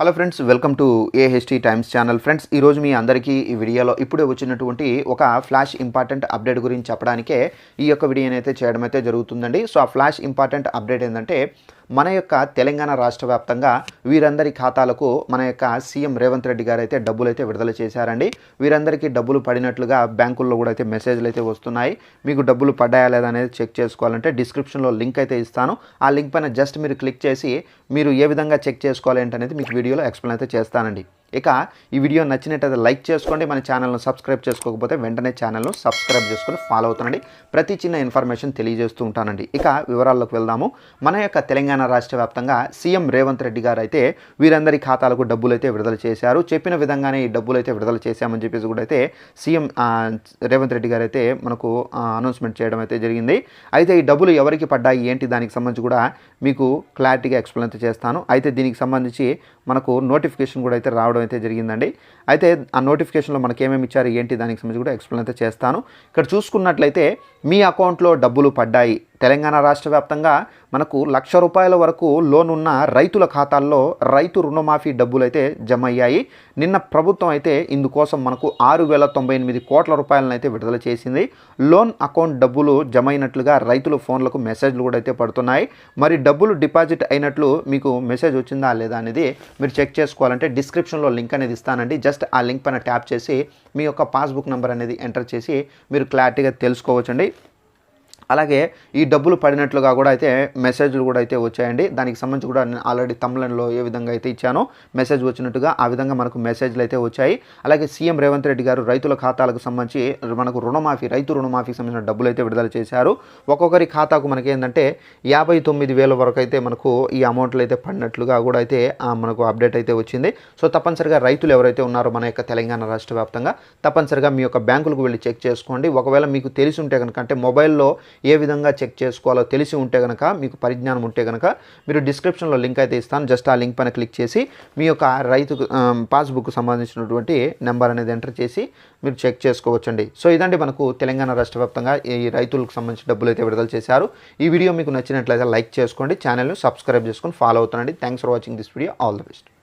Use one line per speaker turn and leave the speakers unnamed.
Hello friends welcome to AHT times channel friends ఈరోజు మీ అందరికీ ఈ వీడియోలో ఇప్పుడే వచ్చినటువంటి ఒక ఫ్లాష్ ఇంపార్టెంట్ అప్డేట్ గురించి చెప్పడానికే ఈ యొక్క వీడియోని అయితే చేయడం అయితే జరుగుతుందండి. సో ఆ ఫ్లాష్ ఇంపార్టెంట్ అప్డేట్ ఏంటంటే మన యొక్క తెలంగాణ రాష్ట్ర వ్యాప్తంగా వీరందరి ఖాతాలకు మన యొక్క సీఎం రేవంత్ రెడ్డి గారు అయితే డబ్బులు అయితే విడుదల చేశారండి. వీరందరికీ డబ్బులు పడినట్లుగా బ్యాంకుల్లో కూడా అయితే మెసేజ్లు అయితే వస్తున్నాయి. మీకు డబ్బులు పడ్డాయా లేదా అనేది చెక్ చేసుకోవాలంటే డిస్క్రిప్షన్లో లింక్ అయితే ఇస్తాను. ఆ లింక్ పైన జస్ట్ మీరు క్లిక్ చేసి మీరు ఏ విధంగా చెక్ చేసుకోవాలి ఏంటనేది మీకు వీడియోలో ఎక్స్ప్లెయిన్ అయితే చేస్తానండి. ఇక ఈ వీడియో నచ్చినట్టయితే లైక్ చేసుకోండి మన ఛానల్ను సబ్స్క్రైబ్ చేసుకోకపోతే వెంటనే ఛానల్ను సబ్స్క్రైబ్ చేసుకొని ఫాలో అవుతానండి ప్రతి చిన్న ఇన్ఫర్మేషన్ తెలియజేస్తూ ఉంటానండి. ఇక వివరాల్లోకి వెళ్దాము. మన యొక్క తెలంగాణ రాష్ట్ర వ్యాప్తంగా సీఎం రేవంత్ రెడ్డి గారు అయితే వీరందరి ఖాతాలకు డబ్బులు అయితే విడుదల చేశారు. చెప్పిన విధంగానే ఈ డబ్బులు అయితే విడుదల చేశామని చెప్పేసి కూడా అయితే సీఎం రేవంత్ రెడ్డి గారు అయితే మనకు అనౌన్స్మెంట్ చేయడం అయితే జరిగింది. అయితే ఈ డబ్బులు ఎవరికి పడ్డాయి ఏంటి దానికి సంబంధించి కూడా మీకు క్లారిటీగా ఎక్స్ప్లెయిన్ చేస్తాను. అయితే దీనికి సంబంధించి మనకు నోటిఫికేషన్ కూడా అయితే రావడం అయితే జరిగిందండి. అయితే ఆ నోటిఫికేషన్లో మనకి ఏమేమి ఇచ్చారు ఏంటి దానికి సంబంధించి కూడా ఎక్స్ప్లెయిన్ అయితే చేస్తాను. ఇక్కడ చూసుకున్నట్లయితే మీ అకౌంట్లో డబ్బులు పడ్డాయి. తెలంగాణ రాష్ట్ర వ్యాప్తంగా మనకు లక్ష రూపాయల వరకు లోన్ ఉన్న రైతుల ఖాతాల్లో రైతు రుణమాఫీ డబ్బులు అయితే జమ అయ్యాయి నిన్న ప్రభుత్వం అయితే ఇందుకోసం మనకు ఆరు వేల తొంభై ఎనిమిది కోట్ల రూపాయలను అయితే విడుదల చేసింది. లోన్ అకౌంట్ డబ్బులు జమ అయినట్లుగా రైతుల ఫోన్లకు మెసేజ్లు కూడా అయితే పడుతున్నాయి. మరి డబ్బులు డిపాజిట్ అయినట్లు మీకు మెసేజ్ వచ్చిందా లేదా అనేది మీరు చెక్ చేసుకోవాలంటే డిస్క్రిప్షన్లో లింక్ అనేది ఇస్తానండి. జస్ట్ ఆ లింక్ పైన ట్యాప్ చేసి మీ యొక్క పాస్బుక్ నెంబర్ అనేది ఎంటర్ చేసి మీరు క్లారిటీగా తెలుసుకోవచ్చండి. అలాగే ఈ డబ్బులు పడినట్లుగా కూడా అయితే మెసేజ్లు కూడా అయితే వచ్చాయండి. దానికి సంబంధించి కూడా నేను ఆల్రెడీ తమిళంలో ఏ విధంగా అయితే ఇచ్చానో మెసేజ్ వచ్చినట్టుగా ఆ విధంగా మనకు మెసేజ్లు అయితే వచ్చాయి. అలాగే సీఎం రేవంత్ రెడ్డి గారు రైతుల ఖాతాలకు సంబంధించి మనకు రుణమాఫీ రైతు రుణమాఫీకి సంబంధించిన డబ్బులు అయితే విడుదల చేశారు. ఒక్కొక్కరి ఖాతాకు మనకి ఏంటంటే యాభై తొమ్మిది వేల వరకు అయితే మనకు ఈ అమౌంట్లు అయితే పడినట్లుగా కూడా అయితే మనకు అప్డేట్ అయితే వచ్చింది. సో తప్పనిసరిగా రైతులు ఎవరైతే ఉన్నారో మన యొక్క తెలంగాణ రాష్ట్ర వ్యాప్తంగా తప్పనిసరిగా మీ యొక్క బ్యాంకులకు వెళ్ళి చెక్ చేసుకోండి. ఒకవేళ మీకు తెలిసి ఉంటే కనుక అంటే మొబైల్లో ఏ విధంగా చెక్ చేసుకోవాలో తెలిసి ఉంటే కనుక మీకు పరిజ్ఞానం ఉంటే కనుక మీరు డిస్క్రిప్షన్లో లింక్ అయితే ఇస్తాను. జస్ట్ ఆ లింక్ పైన క్లిక్ చేసి మీ యొక్క రైతుకు పాస్బుక్ సంబంధించినటువంటి నెంబర్ అనేది ఎంటర్ చేసి మీరు చెక్ చేసుకోవచ్చండి. సో ఇదండి మనకు తెలంగాణ రాష్ట్ర వ్యాప్తంగా ఈ రైతులకు సంబంధించిన డబ్బులు అయితే విడుదల చేశారు. ఈ వీడియో మీకు నచ్చినట్లయితే లైక్ చేసుకోండి ఛానల్ను సబ్స్క్రైబ్ చేసుకొని ఫాలో అవుతానండి thanks for watching this video all the best